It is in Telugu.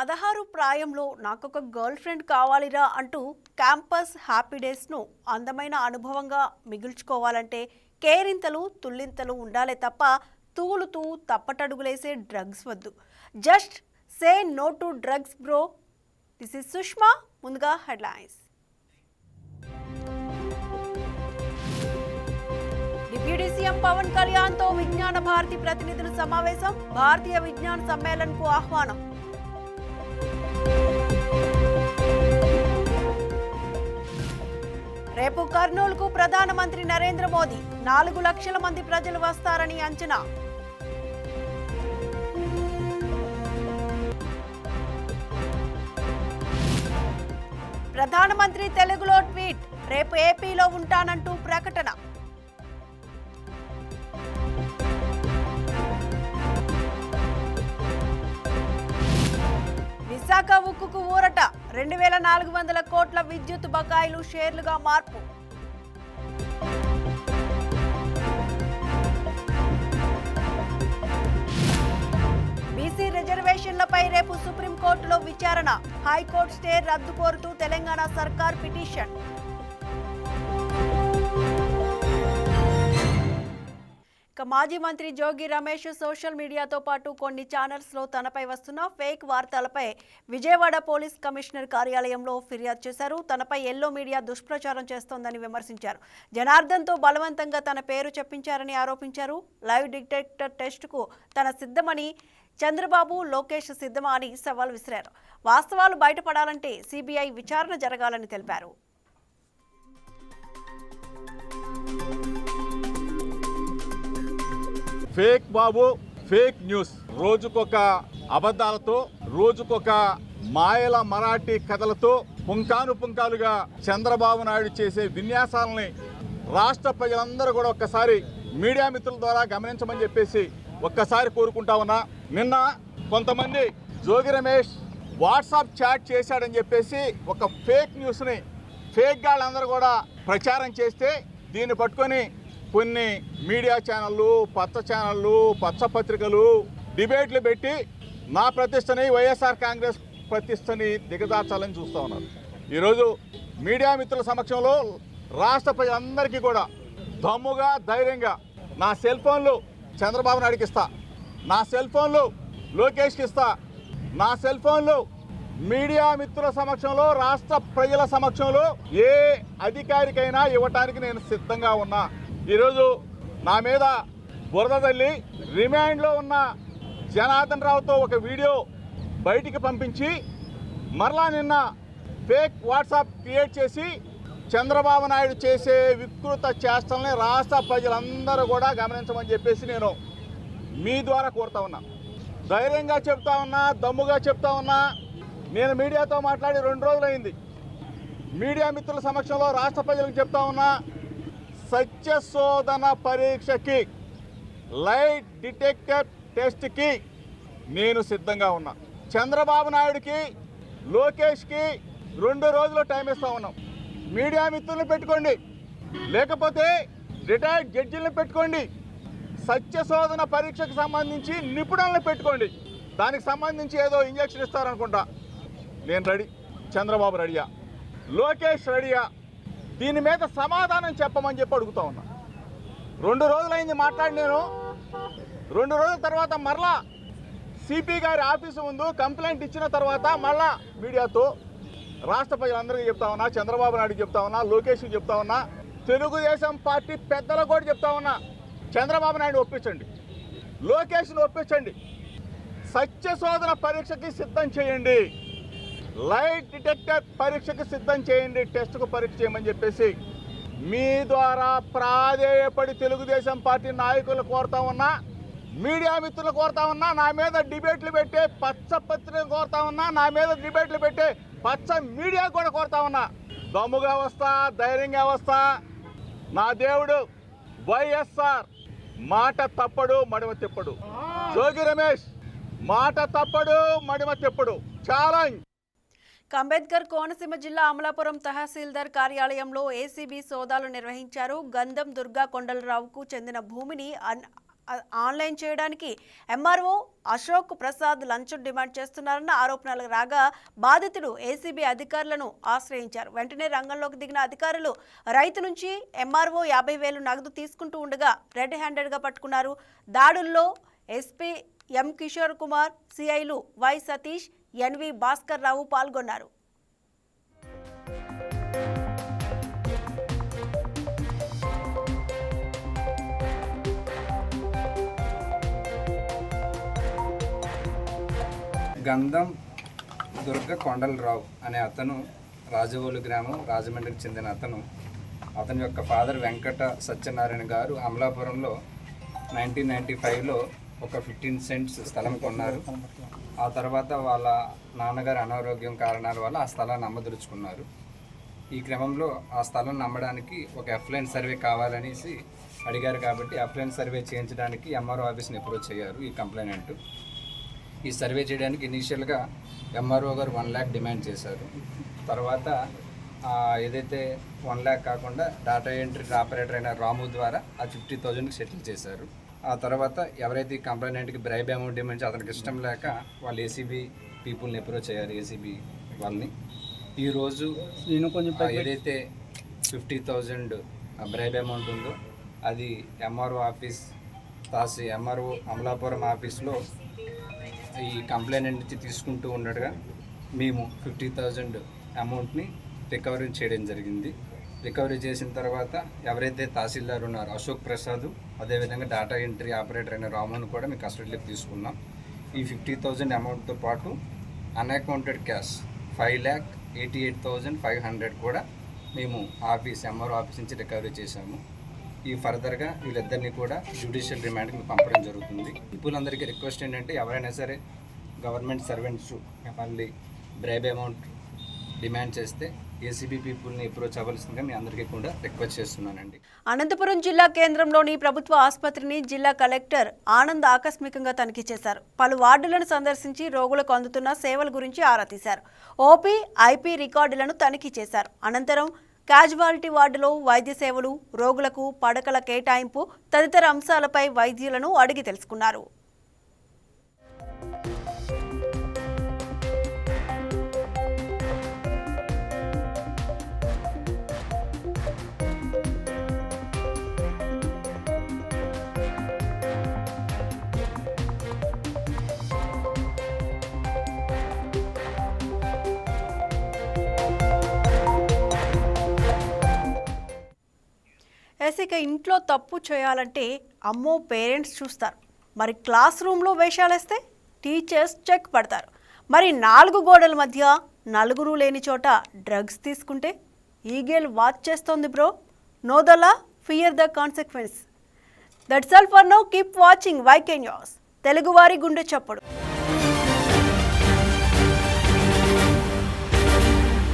పదహారు ప్రాయంలో నాకొక గర్ల్ ఫ్రెండ్ కావాలిరా అంటూ క్యాంపస్ హ్యాపీ డేస్ను అందమైన అనుభవంగా మిగుల్చుకోవాలంటే కేరింతలు తుల్లింతలు ఉండాలే తప్ప తూలుతూ తప్పటడుగులేసే డ్రగ్స్ వద్దు. Just say no to drugs bro. This is Sushma. ముందుగా హెడ్లైన్స్. డిప్యూటీ సీఎం పవన్ కళ్యాణ్తో విజ్ఞాన భారతి ప్రతినిధుల సమావేశం భారతీయ విజ్ఞాన సమ్మేళన్కు ఆహ్వానం. రేపు కర్నూలుకు ప్రధానమంత్రి నరేంద్ర మోదీ. నాలుగు లక్షల మంది ప్రజలు వస్తారని అంచనా. ప్రధానమంత్రి తెలుగులో ట్వీట్ రేపు ఏపీలో ఉంటానంటూ ప్రకటన. విశాఖ ఉక్కుకు ఊరట. రెండు వేల నాలుగు వందల కోట్ల విద్యుత్ బకాయిలు షేర్లుగా మార్పు. బీసీ రిజర్వేషన్లపై రేపు సుప్రీంకోర్టులో విచారణ. హైకోర్టు స్టే రద్దు కోరుతూ తెలంగాణ సర్కార్ పిటిషన్. మాజీ మంత్రి జోగి రమేష్ సోషల్ మీడియాతో పాటు కొన్ని ఛానల్స్లో తనపై వస్తున్న ఫేక్ వార్తలపై విజయవాడ పోలీస్ కమిషనర్ కార్యాలయంలో ఫిర్యాదు చేశారు. తనపై ఎల్లో మీడియా దుష్ప్రచారం చేస్తోందని విమర్శించారు. జనార్దన్తో బలవంతంగా తన పేరు చెప్పించారని ఆరోపించారు. లైవ్ డిటెక్టర్ టెస్టుకు తన సిద్ధమని చంద్రబాబు లోకేష్ సిద్ధమా అని సవాల్ విసిరారు. వాస్తవాలు బయటపడాలంటే సిబిఐ విచారణ జరగాలని తెలిపారు. Fake Babu fake news. రోజుకొక అబద్ధాలతో రోజుకొక మాయల మరాఠీ కథలతో పుంకాను పుంకాలుగా చంద్రబాబు నాయుడు చేసే విన్యాసాలని రాష్ట్ర ప్రజలందరూ కూడా ఒక్కసారి మీడియా మిత్రుల ద్వారా గమనించమని చెప్పేసి ఒక్కసారి కోరుకుంటా ఉన్నా. నిన్న కొంతమంది జోగి రమేష్ వాట్సాప్ చాట్ చేశాడని చెప్పేసి ఒక ఫేక్ న్యూస్ని ఫేక్ గాళ్ళందరూ కూడా ప్రచారం చేస్తే దీన్ని పట్టుకొని కొన్ని మీడియా ఛానళ్ళు పచ్చ ఛానళ్ళు పచ్చ పత్రికలు డిబేట్లు పెట్టి నా ప్రతిష్టని వైఎస్ఆర్ కాంగ్రెస్ ప్రతిష్టని దిగదార్చాలని చూస్తూ ఉన్నారు. ఈరోజు మీడియా మిత్రుల సమక్షంలో రాష్ట్ర ప్రజలందరికీ కూడా దమ్ముగా ధైర్యంగా నా సెల్ ఫోన్లు చంద్రబాబు నాయుడుకి ఇస్తా నా సెల్ ఫోన్లు లోకేష్కి ఇస్తా నా సెల్ ఫోన్లు మీడియా మిత్రుల సమక్షంలో రాష్ట్ర ప్రజల సమక్షంలో ఏ అధికారికైనా ఇవ్వటానికి నేను సిద్ధంగా ఉన్నా. ఈరోజు నా మీద బురద తల్లి రిమాండ్లో ఉన్న జనార్దన్ రావుతో ఒక వీడియో బయటికి పంపించి మరలా నిన్న ఫేక్ వాట్సాప్ క్రియేట్ చేసి చంద్రబాబు నాయుడు చేసే వికృత చేష్టల్ని రాష్ట్ర ప్రజలందరూ కూడా గమనించమని చెప్పేసి నేను మీ ద్వారా కోరుతా ఉన్నా. ధైర్యంగా చెప్తా ఉన్నా దమ్ముగా చెప్తా ఉన్నా నేను మీడియాతో మాట్లాడి రెండు రోజులైంది. మీడియా మిత్రుల సమక్షంలో రాష్ట్ర ప్రజలకు చెప్తా ఉన్నా సత్యశోధన పరీక్షకి లైట్ డిటెక్టర్ టెస్ట్కి నేను సిద్ధంగా ఉన్నా. చంద్రబాబు నాయుడుకి లోకేష్కి రెండు రోజులు టైం ఇస్తా ఉన్నాం. మీడియా మిత్రులను పెట్టుకోండి. లేకపోతే రిటైర్డ్ జడ్జిలను పెట్టుకోండి. సత్యశోధన పరీక్షకు సంబంధించి నిపుణులను పెట్టుకోండి. దానికి సంబంధించి ఏదో ఇంజక్షన్ ఇస్తారనుకుంటా. నేను రెడీ. చంద్రబాబు రెడీయా? లోకేష్ రెడీయా? దీని మీద సమాధానం చెప్పమని చెప్పి అడుగుతా ఉన్నా. రెండు రోజులైంది మాట్లాడి నేను. రెండు రోజుల తర్వాత మరలా సిపి గారి ఆఫీసు ముందు కంప్లైంట్ ఇచ్చిన తర్వాత మళ్ళా మీడియాతో రాష్ట్ర ప్రజలందరికీ చెప్తా ఉన్నా చంద్రబాబు నాయుడు చెప్తా ఉన్నా లోకేష్కి చెప్తా ఉన్నా తెలుగుదేశం పార్టీ పెద్దలకు కూడా చెప్తా ఉన్నా చంద్రబాబు నాయుడు ఒప్పించండి. లోకేష్ను ఒప్పించండి. సత్యశోధన పరీక్షకి సిద్ధం చేయండి. లైట్ డిటెక్టర్ పరీక్షకు సిద్ధం చేయండి టెస్ట్కు పరీక్ష చేయమని చెప్పేసి మీ ద్వారా ప్రాధేయపడి తెలుగుదేశం పార్టీ నాయకులు కోరుతా ఉన్నా మీడియా మిత్రులు కోరుతా ఉన్నా నా మీద డిబేట్లు పెట్టే పచ్చ పత్రిక కోరుతా ఉన్నా నా మీద డిబేట్లు పెట్టే పచ్చ మీడియా కూడా కోరుతా ఉన్నా. దమ్ముగా వస్తా ధైర్యంగా వస్తా. నా దేవుడు వైఎస్ఆర్ మాట తప్పడు మడిమ తిప్పడు. జోగి రమేష్ మాట తప్పడు మడిమ తిప్పడు. ఛాలెంజ్! అంబేద్కర్ కోనసీమ జిల్లా అమలాపురం తహసీల్దార్ కార్యాలయంలో ఏసీబీ సోదాలు నిర్వహించారు. గంధం దుర్గా కొండలరావుకు చెందిన భూమిని అన్ ఆన్లైన్ చేయడానికి ఎంఆర్ఓ అశోక్ ప్రసాద్ లంచం డిమాండ్ చేస్తున్నారన్న ఆరోపణలు రాగా బాధితుడు ఏసీబీ అధికారులను ఆశ్రయించారు. వెంటనే రంగంలోకి దిగిన అధికారులు రైతు నుంచి ఎంఆర్ఓ యాభై వేలు నగదు తీసుకుంటూ ఉండగా రెడ్ హ్యాండెడ్గా పట్టుకున్నారు. దాడుల్లో ఎస్పీ ఎం కిషోర్ కుమార్ సిఐలు వై సతీష్ ఎన్వి భాస్కర్ రావు పాల్గొన్నారు. గంధం దుర్గ కొండలరావు అనే అతను రాజవోలు గ్రామం రాజమండ్రికి చెందిన అతను. అతని యొక్క ఫాదర్ వెంకట సత్యనారాయణ గారు అమలాపురంలో నైన్టీన్ నైంటీ ఫైవ్లో ఒక ఫిఫ్టీన్ సెంట్స్ స్థలం కొన్నారు. ఆ తర్వాత వాళ్ళ నాన్నగారు అనారోగ్యం కారణాల వల్ల ఆ స్థలాన్ని అమ్మదలుచుకున్నారు. ఈ క్రమంలో ఆ స్థలం నమ్మడానికి ఒక ఎఫ్లైన్ సర్వే కావాలనేసి అడిగారు కాబట్టి ఎఫ్లైన్ సర్వే చేయించడానికి ఎంఆర్ఓ ఆఫీస్ని అప్రోచ్ అయ్యారు ఈ కంప్లైనెంట్. ఈ సర్వే చేయడానికి ఇనీషియల్గా ఎంఆర్ఓ గారు వన్ ల్యాక్ డిమాండ్ చేశారు. తర్వాత ఏదైతే వన్ ల్యాక్ కాకుండా డాటా ఎంట్రీ ఆపరేటర్ అయిన రాము ద్వారా ఆ ఫిఫ్టీ థౌజండ్కి సెటిల్ చేశారు. ఆ తర్వాత ఎవరైతే ఈ కంప్లైనెంట్కి బ్రైబ్ అమౌంట్ చేసి అతనికి ఇష్టం లేక వాళ్ళు ఏసీబీ పీపుల్ని అప్రోచ్ అయ్యారు ఏసీబీ వాళ్ళని. ఈరోజు ఆ, ఏదైతే ఫిఫ్టీ థౌజండ్ బ్రైబ్ అమౌంట్ ఉందో అది ఎంఆర్ఓ ఆఫీస్ తాసి ఎంఆర్ఓ అమలాపురం ఆఫీస్లో ఈ కంప్లైంట్ నుంచి తీసుకుంటూ ఉండగా మేము ఫిఫ్టీ థౌజండ్ అమౌంట్ని రికవరీ చేయడం జరిగింది. రికవరీ చేసిన తర్వాత ఎవరైతే తహసీల్దార్ ఉన్నారో అశోక్ ప్రసాద్ అదేవిధంగా డేటా ఎంట్రీ ఆపరేటర్ అయిన రామును కూడా మీ కస్టడీలోకి తీసుకున్నాం. ఈ ఫిఫ్టీ థౌజండ్ అమౌంట్తో పాటు unaccounted cash five lakh eighty eight thousand five hundred కూడా మేము ఆఫీస్ ఎంఆర్ఓ ఆఫీస్ నుంచి రికవరీ చేశాము. ఈ ఫర్దర్గా వీళ్ళిద్దరిని కూడా జ్యుడిషియల్ రిమాండ్కి మేము పంపడం జరుగుతుంది. పీపులందరికీ రిక్వెస్ట్ ఏంటంటే ఎవరైనా సరే గవర్నమెంట్ సర్వెంట్స్ మళ్ళీ బ్రైబ్ అమౌంట్ డిమాండ్ చేస్తే ఏసీబీ పీపుల్ని అప్రోచ్ అవ్వాల్సిందిగా మీ అందరికీ కూడా రిక్వెస్ట్ చేస్తున్నానండి. అనంతపురం జిల్లా కేంద్రంలోని ప్రభుత్వ ఆసుపత్రిని జిల్లా కలెక్టర్ ఆనంద్ ఆకస్మికంగా తనిఖీ చేశారు. పలు వార్డులను సందర్శించి రోగులకు అందుతున్న సేవల గురించి ఆరా తీశారు. ఓపీ ఐపీ రికార్డులను తనిఖీ చేశారు. అనంతరం క్యాజువాలిటీ వార్డులో వైద్య సేవలు రోగులకు పడకల కేటాయింపు తదితర అంశాలపై వైద్యులను అడిగి తెలుసుకున్నారు. ఎస్ ఇక ఇంట్లో తప్పు చేయాలంటే అమ్మో పేరెంట్స్ చూస్తారు. మరి క్లాస్ రూమ్లో వేషాలేస్తే టీచర్స్ చెక్ పడతారు. మరి నాలుగు గోడల మధ్య నలుగురు లేని చోట డ్రగ్స్ తీసుకుంటే ఈగేల్ వాచ్ చేస్తోంది bro. Know the law fear the consequence. That's all for now. Keep watching. వైకెన్ news తెలుగువారి గుండె చప్పుడు.